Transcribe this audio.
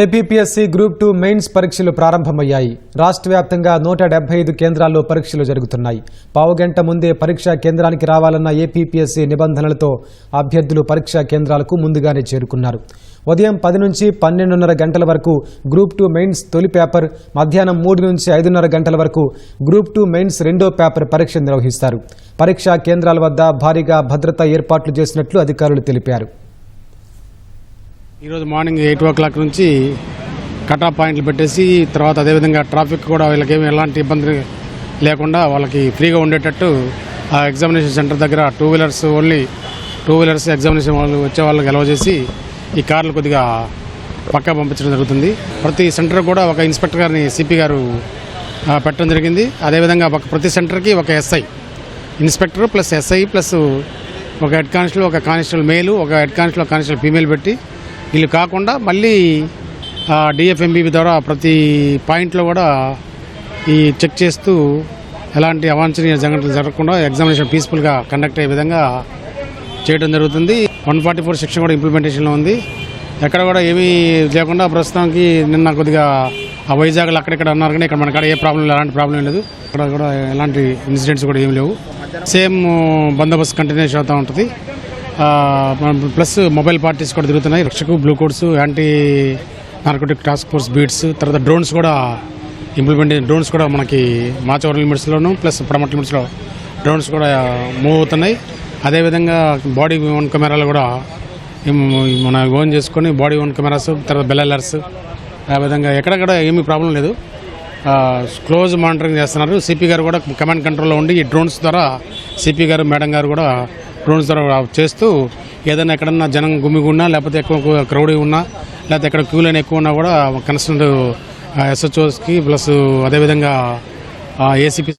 APPSC group two mains పరీక్షలు ప్రారంభమయ్యాయి. రాష్ట్ర వ్యాప్తంగా నూట డెబ్బై ఐదు కేంద్రాల్లో పరీక్షలు జరుగుతున్నాయి. పావుగంట ముందే పరీక్షా కేంద్రానికి రావాలన్న ఏపీపీఎస్సీ నిబంధనలతో అభ్యర్థులు పరీక్షా కేంద్రాలకు ముందుగానే చేరుకున్నారు. ఉదయం పది నుంచి పన్నెండున్నర గంటల వరకు గ్రూప్ టూ మెయిన్స్ తొలి పేపర్ మధ్యాహ్నం మూడు నుంచి ఐదున్నర గంటల వరకు గ్రూప్ టూ మెయిన్స్ రెండో పేపర్ పరీక్ష నిర్వహిస్తారు. పరీక్షా కేంద్రాల వద్ద భారీగా భద్రతా ఏర్పాట్లు చేసినట్లు అధికారులు తెలిపారు. ఈరోజు మార్నింగ్ ఎయిట్ ఓ క్లాక్ నుంచి కట్ ఆఫ్ పాయింట్లు పెట్టేసి తర్వాత అదేవిధంగా ట్రాఫిక్ కూడా వీళ్ళకేమి ఎలాంటి ఇబ్బంది లేకుండా వాళ్ళకి ఫ్రీగా ఉండేటట్టు ఆ ఎగ్జామినేషన్ సెంటర్ దగ్గర two wheelers only two wheelers examination వాళ్ళు వచ్చే వాళ్ళకి ఎలవ చేసి ఈ కార్లు కొద్దిగా పక్కా పంపించడం జరుగుతుంది. ప్రతి సెంటర్ కూడా ఒక ఇన్స్పెక్టర్ గారిని సిపి గారు పెట్టడం జరిగింది. అదేవిధంగా ఒక ప్రతి సెంటర్కి ఒక SI inspector plus SI plus ఒక హెడ్ కానిస్టేబుల్ ఒక కానిస్టేబుల్ మేలు ఒక హెడ్ కానిస్టేబుల్ ఒక కానిస్టేబుల్ ఫీమేల్ పెట్టి వీళ్ళు కాకుండా మళ్ళీ డిఎఫ్ఎంబీ ద్వారా ప్రతి పాయింట్లో కూడా ఈ చెక్ చేస్తూ ఎలాంటి అవాంఛనీయ సంఘటనలు జరగకుండా ఎగ్జామినేషన్ పీస్ఫుల్గా కండక్ట్ అయ్యే విధంగా చేయడం జరుగుతుంది. వన్ ఫార్టీ ఫోర్ సెక్షన్ కూడా ఇంప్లిమెంటేషన్లో ఉంది. ఎక్కడ కూడా ఏమీ లేకుండా ప్రస్తుతానికి నిన్న కొద్దిగా ఆ వైజాగ్లో అక్కడెక్కడ అన్నారు కానీ ఇక్కడ మన కాడ ఏ ప్రాబ్లం ఎలాంటి ప్రాబ్లం లేదు. ఇక్కడ కూడా ఎలాంటి ఇన్సిడెంట్స్ కూడా ఏమి లేవు. సేమ్ బందోబస్తు కంటిన్యూస్ అవుతూ ఉంటుంది. ప్లస్ మొబైల్ పార్టీస్ కూడా తిరుగుతున్నాయి. రక్షకు blue codes anti narcotic task force beats తర్వాత డ్రోన్స్ కూడా ఇంప్లిమెంట్ డ్రోన్స్ కూడా మనకి మాచవరం లిమిట్స్లోను ప్లస్ ప్రమట్ లిమిట్స్లో డ్రోన్స్ కూడా మూవ్ అవుతున్నాయి. అదేవిధంగా బాడీ ఓన్ కెమెరాలు కూడా మన ఓన్ చేసుకొని బాడీ ఓన్ కెమెరాస్ తర్వాత బెల్లర్స్ ఆ విధంగా ఎక్కడెక్కడ ఏమీ ప్రాబ్లం లేదు. క్లోజ్ మానిటరింగ్ చేస్తున్నారు. సిపి గారు కూడా కమాండ్ కంట్రోల్లో ఉండి ఈ డ్రోన్స్ ద్వారా సిపి గారు మేడం గారు కూడా రోడ్డు ద్వారా చేస్తూ ఏదైనా ఎక్కడన్నా జనం గుమ్మిగున్నా లేకపోతే ఎక్కువ క్రౌడ్ ఉన్నా లేకపోతే ఎక్కడ క్యూ లైన్ ఎక్కువ ఉన్నా కూడా కన్సల్ట్ ఎస్హెచ్ఓస్కి ప్లస్ అదేవిధంగా ఏసీపీ